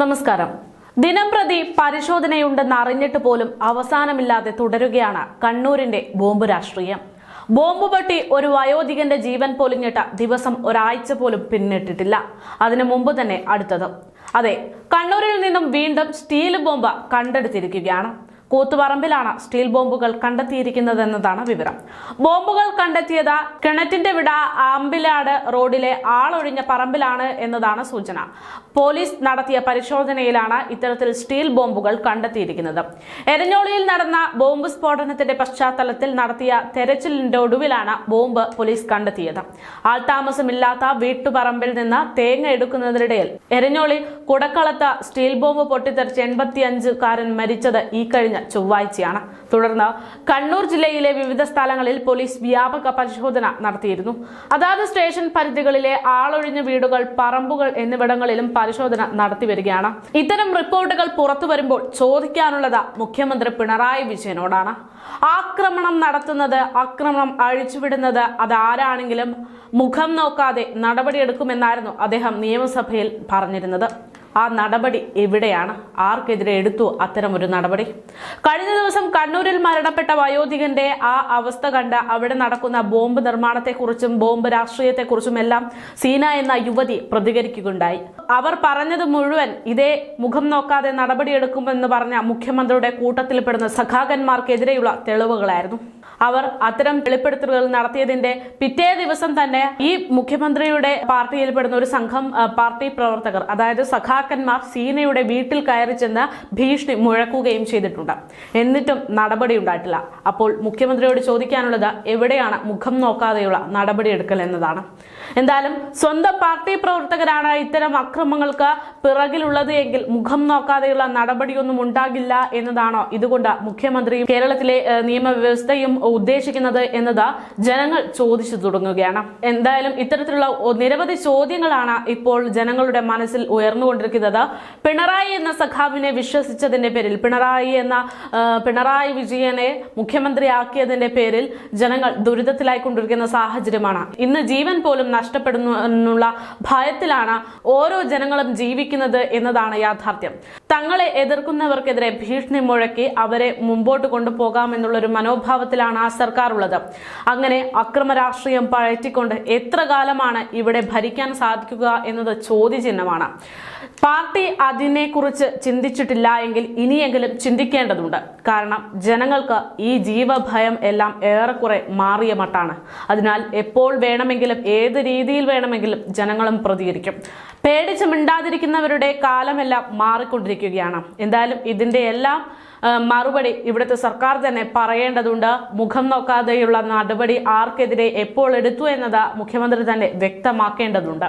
നമസ്കാരം. ദിനംപ്രതി പരിശോധനയുണ്ടെന്ന് അറിഞ്ഞിട്ട് പോലും അവസാനമില്ലാതെ തുടരുകയാണ് കണ്ണൂരിന്റെ ബോംബ് രാഷ്ട്രീയം. ബോംബ് പൊട്ടി ഒരു വയോധികന്റെ ജീവൻ പൊലിഞ്ഞിട്ട ദിവസം ഒരാഴ്ച പോലും പിന്നിട്ടിട്ടില്ല. അതിനു മുമ്പ് തന്നെ അടുത്തത്. അതെ കണ്ണൂരിൽ നിന്നും വീണ്ടും സ്റ്റീൽ ബോംബ് കണ്ടെടുത്തിരിക്കുകയാണ്. കൂത്തുപറമ്പിലാണ് സ്റ്റീൽ ബോംബുകൾ കണ്ടെത്തിയിരിക്കുന്നതെന്നതാണ് വിവരം. ബോംബുകൾ കണ്ടെത്തിയത് കിണറ്റിന്റെ വിട ആമ്പിലാട് റോഡിലെ ആളൊഴിഞ്ഞ പറമ്പിലാണ് എന്നതാണ് സൂചന. പോലീസ് നടത്തിയ പരിശോധനയിലാണ് ഇത്തരത്തിൽ സ്റ്റീൽ ബോംബുകൾ കണ്ടെത്തിയിരിക്കുന്നത്. എരഞ്ഞോളിയിൽ നടന്ന ബോംബ് സ്ഫോടനത്തിന്റെ പശ്ചാത്തലത്തിൽ നടത്തിയ തെരച്ചിലിന്റെ ഒടുവിലാണ് ബോംബ് പോലീസ് കണ്ടെത്തിയത്. ആൾതാമസമില്ലാത്ത വീട്ടുപറമ്പിൽ നിന്ന് തേങ്ങ എടുക്കുന്നതിനിടയിൽ എരഞ്ഞോളി കുടക്കളത്ത് സ്റ്റീൽ ബോംബ് പൊട്ടിത്തെറിച്ച് എൺപത്തിയഞ്ചുകാരൻ മരിച്ചത് ഈ കഴിഞ്ഞ ചൊവ്വാഴ്ചയാണ്. തുടർന്ന് കണ്ണൂർ ജില്ലയിലെ വിവിധ സ്ഥലങ്ങളിൽ പോലീസ് വ്യാപക പരിശോധന നടത്തിയിരുന്നു. അതാത് സ്റ്റേഷൻ പരിധികളിലെ ആളൊഴിഞ്ഞ വീടുകൾ പറമ്പുകൾ എന്നിവിടങ്ങളിലും പരിശോധന നടത്തി വരികയാണ്. ഇത്തരം റിപ്പോർട്ടുകൾ പുറത്തു വരുമ്പോൾ ചോദിക്കാനുള്ളത് മുഖ്യമന്ത്രി പിണറായി വിജയനോടാണ്. ആക്രമണം നടത്തുന്നത് ആക്രമണം അഴിച്ചുവിടുന്നത് അതാരാണെങ്കിലും മുഖം നോക്കാതെ നടപടിയെടുക്കുമെന്നായിരുന്നു അദ്ദേഹം നിയമസഭയിൽ പറഞ്ഞിരുന്നത്. ആ നടപടി എവിടെയാണ്? ആർക്കെതിരെ എടുത്തു ഒരു നടപടി? കഴിഞ്ഞ ദിവസം കണ്ണൂരിൽ മരണപ്പെട്ട വയോധികന്റെ ആ അവസ്ഥ കണ്ട് അവിടെ നടക്കുന്ന ബോംബ് നിർമ്മാണത്തെക്കുറിച്ചും ബോംബ് രാഷ്ട്രീയത്തെക്കുറിച്ചും എല്ലാം സീന എന്ന യുവതി പ്രതികരിക്കുകയുണ്ടായി. അവർ പറഞ്ഞത് മുഴുവൻ ഇതേ മുഖം നോക്കാതെ നടപടിയെടുക്കുമെന്ന് പറഞ്ഞ മുഖ്യമന്ത്രിയുടെ കൂട്ടത്തിൽപ്പെടുന്ന സഖാകന്മാർക്കെതിരെയുള്ള തെളിവുകളായിരുന്നു. അവർ അത്തരം വെളിപ്പെടുത്തലുകൾ നടത്തിയതിന്റെ പിറ്റേ ദിവസം തന്നെ ഈ മുഖ്യമന്ത്രിയുടെ പാർട്ടിയിൽപ്പെടുന്ന ഒരു സംഘം പാർട്ടി പ്രവർത്തകർ അതായത് സഖാക്കന്മാർ സീനയുടെ വീട്ടിൽ കയറി ചെന്ന് ഭീഷണി മുഴക്കുകയും ചെയ്തിട്ടുണ്ട്. എന്നിട്ടും നടപടി ഉണ്ടായിട്ടില്ല. അപ്പോൾ മുഖ്യമന്ത്രിയോട് ചോദിക്കാനുള്ളത് എവിടെയാണ് മുഖം നോക്കാതെയുള്ള നടപടിയെടുക്കൽ എന്നതാണ്. എന്തായാലും സ്വന്തം പാർട്ടി പ്രവർത്തകരാണ് ഇത്തരം അക്രമങ്ങൾക്ക് പിറകിലുള്ളത് എങ്കിൽ മുഖം നോക്കാതെയുള്ള നടപടിയൊന്നും ഉണ്ടാകില്ല എന്നതാണോ ഇതുകൊണ്ട് മുഖ്യമന്ത്രിയും കേരളത്തിലെ നിയമവ്യവസ്ഥയും ഉദ്ദേശിക്കുന്നത് എന്നത് ജനങ്ങൾ ചോദിച്ചു തുടങ്ങുകയാണ്. എന്തായാലും ഇത്തരത്തിലുള്ള നിരവധി ചോദ്യങ്ങളാണ് ഇപ്പോൾ ജനങ്ങളുടെ മനസ്സിൽ ഉയർന്നുകൊണ്ടിരിക്കുന്നത്. പിണറായി എന്ന സഖാവിനെ വിശ്വസിച്ചതിന്റെ പേരിൽ പിണറായി എന്ന പിണറായി വിജയനെ മുഖ്യമന്ത്രിയാക്കിയതിന്റെ പേരിൽ ജനങ്ങൾ ദുരിതത്തിലായിക്കൊണ്ടിരിക്കുന്ന സാഹചര്യമാണ്. ഇന്ന് ജീവൻ പോലും നഷ്ടപ്പെടുന്നു എന്നുള്ള ഭയത്തിലാണ് ഓരോ ജനങ്ങളും ജീവിക്കുന്നത് എന്നതാണ് യാഥാർത്ഥ്യം. തങ്ങളെ എതിർക്കുന്നവർക്കെതിരെ ഭീഷണി മുഴക്കി അവരെ മുമ്പോട്ട് കൊണ്ടുപോകാമെന്നുള്ള ഒരു മനോഭാവത്തിലാണ് ആ സർക്കാർ ഉള്ളത് അങ്ങനെ അക്രമ രാഷ്ട്രീയം പഴറ്റിക്കൊണ്ട് എത്ര കാലമാണ് ഇവിടെ ഭരിക്കാൻ സാധിക്കുക എന്നത് ചോദ്യചിഹ്നമാണ്. പാർട്ടി അതിനെക്കുറിച്ച് ചിന്തിച്ചിട്ടില്ല എങ്കിൽ ഇനിയെങ്കിലും ചിന്തിക്കേണ്ടതുണ്ട്. കാരണം ജനങ്ങൾക്ക് ഈ ജീവഭയം എല്ലാം ഏറെക്കുറെ മാറിയ മട്ടാണ്. അതിനാൽ എപ്പോൾ വേണമെങ്കിലും ഏത് രീതിയിൽ വേണമെങ്കിലും ജനങ്ങളും പ്രതികരിക്കും. പേടിച്ച് മിണ്ടാതിരിക്കുന്നവരുടെ കാലമെല്ലാം മാറിക്കൊണ്ടിരിക്കുകയാണ്. എന്തായാലും ഇതിന്റെ എല്ലാം മറുപടി ഇവിടുത്തെ സർക്കാർ തന്നെ പറയേണ്ടതുണ്ട്. മുഖം നോക്കാതെയുള്ള നടപടി ആർക്കെതിരെ എപ്പോൾ എടുത്തു എന്നത് മുഖ്യമന്ത്രി തന്നെ വ്യക്തമാക്കേണ്ടതുണ്ട്.